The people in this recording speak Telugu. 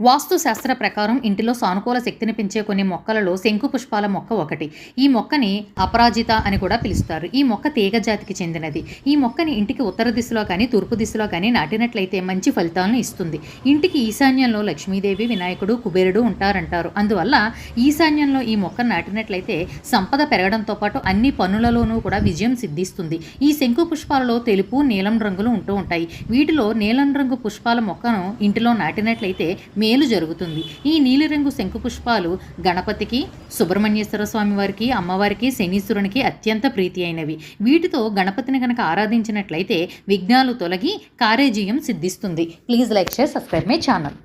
వాస్తు శాస్త్ర ప్రకారం ఇంటిలో సానుకూల శక్తిని పెంచే కొన్ని మొక్కలలో శంకు పుష్పాల మొక్క ఒకటి. ఈ మొక్కని అపరాజిత అని కూడా పిలుస్తారు. ఈ మొక్క తీగ జాతికి చెందినది. ఈ మొక్కని ఇంటికి ఉత్తర దిశలో కానీ తూర్పు దిశలో కానీ నాటినట్లయితే మంచి ఫలితాలను ఇస్తుంది. ఇంటికి ఈశాన్యంలో లక్ష్మీదేవి వినాయకుడు కుబేరుడు ఉంటారంటారు. అందువల్ల ఈశాన్యంలో ఈ మొక్కను నాటినట్లయితే సంపద పెరగడంతో పాటు అన్ని పనులలోనూ కూడా విజయం సిద్ధిస్తుంది. ఈ శంకు పుష్పాలలో తెలుపు నీలం రంగులు ఉంటూ ఉంటాయి. వీటిలో నీలం రంగు పుష్పాల మొక్కను ఇంటిలో నాటినట్లయితే మేలు జరుగుతుంది. ఈ నీలిరంగు శంకు పుష్పాలు గణపతికి సుబ్రహ్మణ్యేశ్వర స్వామి వారికి అమ్మవారికి శనీశ్వరునికి అత్యంత ప్రీతి అయినవి వీటితో గణపతిని కనుక ఆరాధించినట్లయితే విఘ్నాలు తొలగి కారేజీయం సిద్ధిస్తుంది. Please like share subscribe my channel.